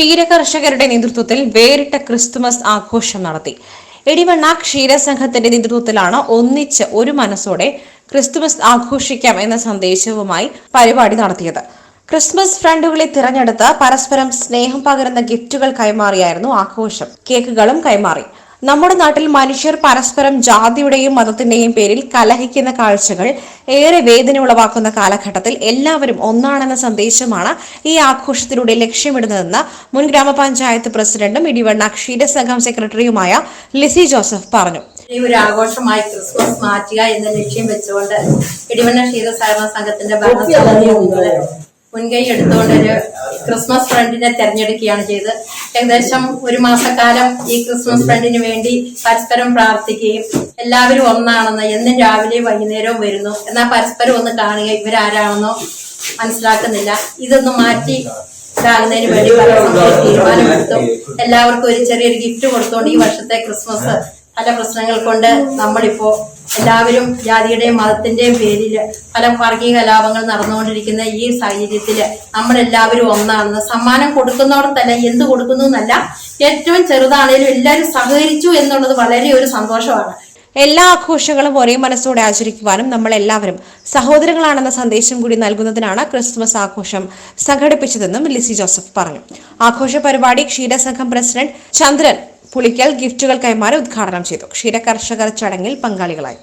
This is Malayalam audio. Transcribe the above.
ക്ഷീരകർഷകരുടെ നേതൃത്വത്തിൽ വേറിട്ട ക്രിസ്തുമസ് ആഘോഷം നടത്തി. എടിവണ്ണ ക്ഷീരസംഘത്തിന്റെ നേതൃത്വത്തിലാണ് ഒന്നിച്ച് ഒരു മനസ്സോടെ ക്രിസ്തുമസ് ആഘോഷിക്കാം എന്ന സന്ദേശവുമായി പരിപാടി നടത്തിയത്. ക്രിസ്മസ് ഫ്രണ്ടുകളെ തിരഞ്ഞെടുത്ത് പരസ്പരം സ്നേഹം പകരുന്ന ഗിഫ്റ്റുകൾ കൈമാറിയായിരുന്നു ആഘോഷം. കേക്കുകളും കൈമാറി. നമ്മുടെ നാട്ടിൽ മനുഷ്യർ പരസ്പരം ജാതിയുടെയും മതത്തിന്റെയും പേരിൽ കലഹിക്കുന്ന കാഴ്ചകൾ ഏറെ വേദന ഉളവാക്കുന്ന കാലഘട്ടത്തിൽ എല്ലാവരും ഒന്നാണെന്ന സന്ദേശമാണ് ഈ ആഘോഷത്തിലൂടെ ലക്ഷ്യമിടുന്നതെന്ന് മുൻ ഗ്രാമപഞ്ചായത്ത് പ്രസിഡന്റും ഇടിവണ്ണ ക്ഷീരസംഘം സെക്രട്ടറിയുമായ ലിസി ജോസഫ് പറഞ്ഞു. ഈ ഒരു ആഘോഷമായി ക്രിസ്മസ് മാറ്റുക എന്ന ലക്ഷ്യം വെച്ചുകൊണ്ട് ഇടിവണ്ണ ക്ഷീര സഹകരണ സംഘത്തിന്റെ ഭരണസമിതി അംഗങ്ങൾ മുൻകൈ എടുത്തുകൊണ്ട് ഒരു ക്രിസ്മസ് ഫ്രണ്ടിനെ തെരഞ്ഞെടുക്കുകയാണ് ചെയ്തത്. ഏകദേശം ഒരു മാസക്കാലം ഈ ക്രിസ്മസ് ഫ്രണ്ടിന് വേണ്ടി പരസ്പരം പ്രാർത്ഥിക്കുകയും എല്ലാവരും ഒന്നാണെന്ന് എന്നും രാവിലെയും വൈകുന്നേരവും വരുന്നു. എന്നാൽ പരസ്പരം ഒന്ന് കാണുക ഇവരാരാണെന്നോ മനസ്സിലാക്കുന്നില്ല. ഇതൊന്ന് മാറ്റി ഇതാകുന്നതിന് വേണ്ടി തീരുമാനമെടുത്തു എല്ലാവർക്കും ഒരു ചെറിയൊരു ഗിഫ്റ്റ് കൊടുത്തുകൊണ്ട് ഈ വർഷത്തെ ക്രിസ്മസ് പല പ്രശ്നങ്ങൾ കൊണ്ട് നമ്മളിപ്പോ എല്ലാവരും ജാതിയുടെയും മതത്തിന്റെയും പേരിൽ പല വർഗീയ കലാപങ്ങൾ നടന്നുകൊണ്ടിരിക്കുന്ന ഈ സാഹചര്യത്തിൽ നമ്മളെല്ലാവരും ഒന്നാണെന്ന് സമ്മാനം കൊടുക്കുന്നോടത്തല്ല എന്ത് കൊടുക്കുന്നു എന്നല്ല ഏറ്റവും ചെറുതാണേലും എല്ലാവരും സഹകരിച്ചു എന്നുള്ളത് വളരെ ഒരു സന്തോഷമാണ്. എല്ലാ ആഘോഷങ്ങളും ഒരേ മനസ്സോടെ ആചരിക്കുവാനും നമ്മൾ എല്ലാവരും സഹോദരങ്ങളാണെന്ന സന്ദേശം കൂടി നൽകുന്നതിനാണ് ക്രിസ്മസ് ആഘോഷം സംഘടിപ്പിച്ചതെന്നും ലിസി ജോസഫ് പറഞ്ഞു. ആഘോഷ പരിപാടി ക്ഷീരസംഘം പ്രസിഡന്റ് ചന്ദ്രൻ പുളിക്കൽ ഗിഫ്റ്റുകൾ കൈമാറി ഉദ്ഘാടനം ചെയ്തു. ക്ഷീരകർഷകർ ചടങ്ങിൽ പങ്കാളികളായി.